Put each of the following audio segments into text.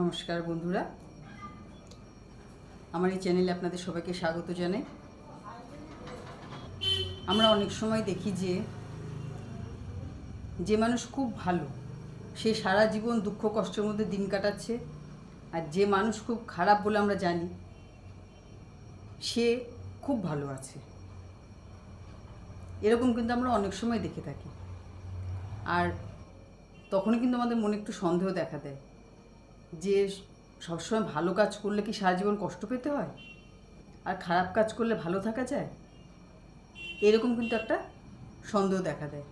নমস্কার বন্ধুরা। আমার এই চ্যানেলে আপনাদের সবাইকে স্বাগত জানাই। আমরা অনেক সময় দেখি যে যে মানুষ খুব ভালো, সে সারা জীবন দুঃখ কষ্টের মধ্যে দিন কাটাচ্ছে, আর যে মানুষ খুব খারাপ বলে আমরা জানি, সে খুব ভালো আছে। এরকম কিন্তু আমরা অনেক সময় দেখে থাকি। আর তখনই কিন্তু আমাদের মনে একটু সন্দেহ দেখা দেয়। যে সবসময় ভালো কাজ করলে কি সারা জীবন কষ্ট পেতে হয়? আর খারাপ কাজ করলে ভালো থাকা যায়? এরকম কিন্তু একটা সন্দেহ দেখা দেয়।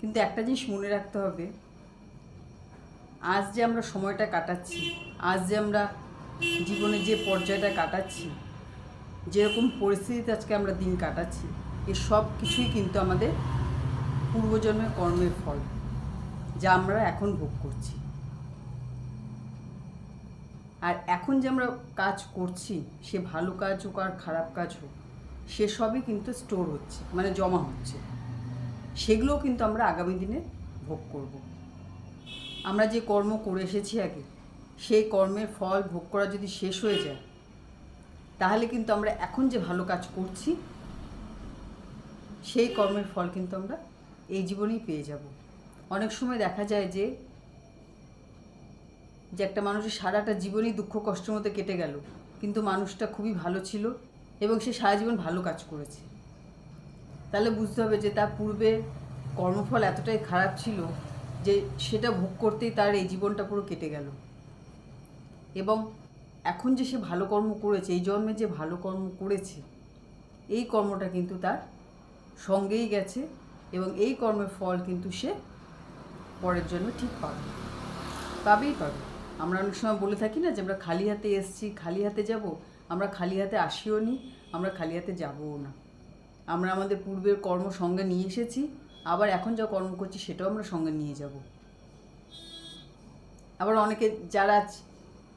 কিন্তু একটা জিনিস মনে রাখতে হবে, আজ যে আমরা সময়টা কাটাচ্ছি, আজ যে আমরা জীবনে যে পর্যায়টা কাটাচ্ছি, যেরকম পরিস্থিতিতে আজকে আমরা দিন কাটাচ্ছি, এ সব কিছুই কিন্তু আমাদের পূর্বজন্মের কর্মের ফল, যা আমরা এখন ভোগ করছি আর এখন যে আমরা কাজ করছি, সে ভালো কাজ হোক আর খারাপ কাজ হোক, সে সবই কিন্তু স্টোর হচ্ছে মানে জমা হচ্ছে। সেগুলোও কিন্তু আমরা আগামী দিনে ভোগ করব। আমরা যে কর্ম করে এসেছি আগে, সেই কর্মের ফল ভোগ করা যদি শেষ হয়ে যায়, তাহলে কিন্তু আমরা এখন যে ভালো কাজ করছি, সেই কর্মের ফল কিন্তু আমরা এই জীবনেই পেয়ে যাব। অনেক সময় দেখা যায় যে যে একটা মানুষের সারাটা জীবনই দুঃখ কষ্টের মধ্যে কেটে গেল। কিন্তু মানুষটা খুবই ভালো ছিল এবং সে সারা জীবন ভালো কাজ করেছে। তাহলে বুঝতে হবে যে তার পূর্বে কর্মফল এতটাই খারাপ ছিল যে সেটা ভোগ করতেই তার এই জীবনটা পুরো কেটে গেল। এবং এখন যে সে ভালো কর্ম করেছে, এই জন্মে যে ভালো কর্ম করেছে, এই কর্মটা কিন্তু তার সঙ্গেই গেছে এবং এই কর্মের ফল কিন্তু সে পরের জন্মে ঠিক পাবে। পাবেই পাবে। আমরা অনেক সময় বলে থাকি না যে আমরা খালি হাতে এসছি, খালি হাতে যাব, আমরা খালি হাতে আসিও নি, আমরা খালি হাতে যাবও না। আমরা আমাদের পূর্বের কর্ম সঙ্গে নিয়ে এসেছি, আবার এখন যা কর্ম করছি সেটাও আমরা সঙ্গে নিয়ে যাব। আবার অনেকে যারা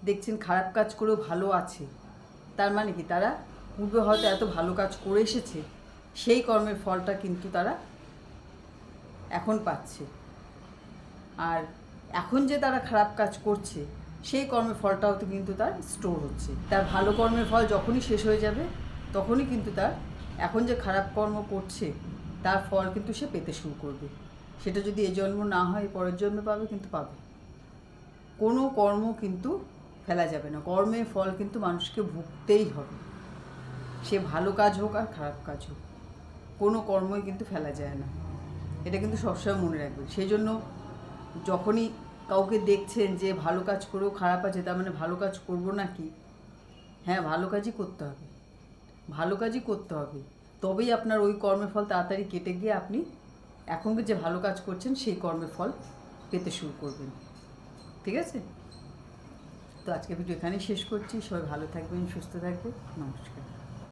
দেখছেন খারাপ কাজ করেও ভালো আছে, তার মানে কি? তারা পূর্বে হয়তো এত ভালো কাজ করে এসেছে, সেই কর্মের ফলটা কিন্তু তারা এখন পাচ্ছে। আর এখন যে তারা খারাপ কাজ করছে, সেই কর্মের ফলটাও তো কিন্তু তার স্টোর হচ্ছে। তার ভালো কর্মের ফল যখনই শেষ হয়ে যাবে, তখনই কিন্তু তার এখন যে খারাপ কর্ম করছে, তার ফল কিন্তু সে পেতে শুরু করবে। সেটা যদি এ জন্ম না হয় পরের জন্মে পাবে, কিন্তু পাবে। কোনো কর্ম কিন্তু ফেলা যাবে না। কর্মের ফল কিন্তু মানুষকে ভুগতেই হবে। সে ভালো কাজ হোক আর খারাপ কাজ হোক, কোনো কর্মই কিন্তু ফেলা যায় না। এটা কিন্তু সবসময় মনে রাখবে। সেই জন্য যখনই কাউকে দেখছেন যে ভালো কাজ করেও খারাপ আছে, তার মানে ভালো কাজ করব না কি? হ্যাঁ ভালো কাজই করতে হবে। ভালো কাজই করতে হবে। তবেই আপনার ওই কর্মের ফল তাড়াতাড়ি কেটে গিয়ে আপনি এখনকার যে ভালো কাজ করছেন, সেই কর্মের ফল পেতে শুরু করবেন। ঠিক আছে? তো আজকে ভিডিও এখানেই শেষ করছি। সবাই ভালো থাকবেন, সুস্থ থাকবেন। নমস্কার।